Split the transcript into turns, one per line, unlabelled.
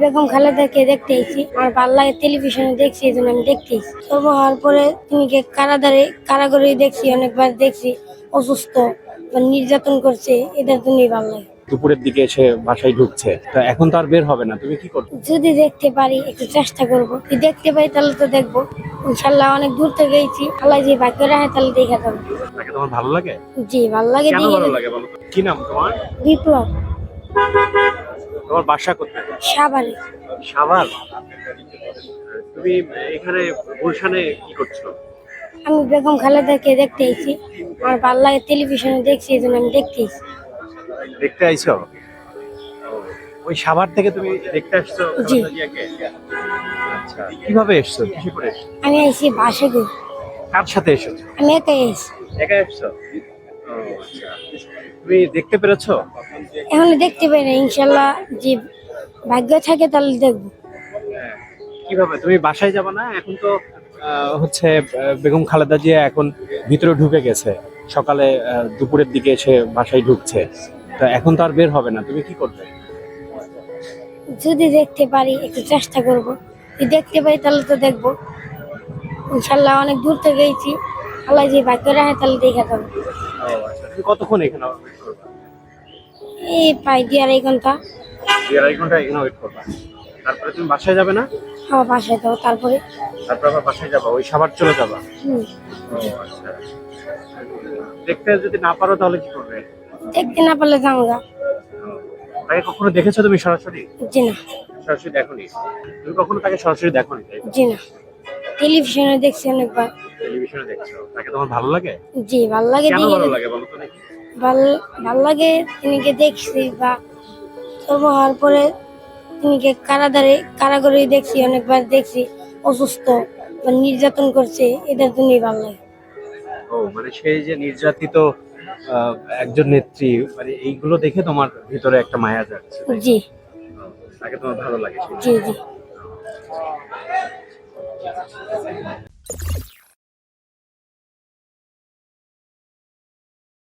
বেগম খালেদাকে দেখতে এসেছি। আমার ভালো লাগে টেলিভিশনে দেখছি এই জন্য আমি দেখতে এসেছি। সর্ব হওয়ার পরে তিনিকে কারাগারে কারাগারে দেখছি অনেকবার দেখছি। অসুস্থ নির্যাতন করছে এদের জন্যই ভালো লাগে।
দুপুরের দিকে এসে বাসায় ঢুকছে। তো এখন তো আর বের হবে না তুমি কি করবে?
যদি দেখতে পারি একটু চেষ্টা করব। যদি দেখতে পাই তাহলে তো দেখব। ইনশাল্লাহ অনেক দূর থেকে গেছি আল্লাহ যে ভাগ্য রাখে তাহলে দেখা যাবে
তাকে তোমার ভালো লাগে?
জি ভালো লাগে দেখে
ভালো লাগে কি নাম তোমার?
বিপ্লব।
তোমার বাসা কোথায়?
সাবারে
সাভার? তুমি এখানে গুলশানে কি করছ?
আমি বেগম খালেদাকে দেখতে এসেছি আমার ভালো লাগে টেলিভিশনে দেখছি এই জন্য আমি দেখতে এসেছি
দেখতে আইছো? ওই সাভার থেকে তুমি দেখতে আসছো
জি।
আচ্ছা কীভাবে এসছো? কিসে করে
আমি আইছি বাসে করে।
কার সাথে এসেছ?
আমি একাই এসেছি
একা এসছো। তুমি দেখতে পেরেছ?
এখন দেখতে পাই না ইনশাল্লাহ যে ভাগ্য থাকে তাহলে দেখব।
হ্যাঁ। কীভাবে? তুমি বাসায় যাবে না? এখন তো আহ, হচ্ছে আহ, বেগম খালেদা জিয়া এখন ভিতরে ঢুকে গেছে। সকালে আহ, দুপুরের দিকে এসে বাসায় ঢুকছে। তো এখন তো আর বের হবে না। তুমি কি করবে?
যদি দেখতে পারি একটু চেষ্টা করব। যদি দেখতে পাই তাহলে তো দেখব। ইনশাল্লাহ অনেক দূর থেকে গেছি। আল্লাহ যে ভাগ্য রাখে তাহলে দেখা যাবে
কতক্ষণ এখানে ওয়েট করবে?
এই পাই দিয়ে আড়াই ঘণ্টা।
দুই আড়াই ঘণ্টা এখানে ওয়েট করবে। তারপরে তুমি বাসায় যাবে না?
আমার বাসায় যাব তারপরে।
তারপর আবার বাসায় যাবা ওই সাবার চলে যাবা? ও, আচ্ছা। দেখতে যদি না পারো তাহলে কি করবে?
দেখতে না পারলে যাব গা
ও, তাকে কখনো দেখেছ তুমি সরাসরি?
জি না।
সরাসরি দেখোনি। তুমি কখনো তাকে সরাসরি দেখোনি?
জি না। টেলিভিশনে দেখছি অনেকবার।
টেলিভিশনে দেখছ? তাকে তোমার ভালো লাগে?
জি ভালো লাগে
কেন ভালো লাগে বলো তো
ভালো ভালো লাগে তিনিকে দেখছি বা সর্ব হওয়ার পরে তিনিকে কারাগারে কারাগারে দেখছি অনেকবার দেখছি। অসুস্থ বা নির্যাতন করছে এদের জন্যই ভালো লাগে।
ও মানে সেই যে নির্যাতিত একজন নেত্রী মানে এইগুলো দেখে তোমার ভিতরে একটা মায়া যাচ্ছে
জি।
তাকে তোমার ভালো লাগে
জি জি।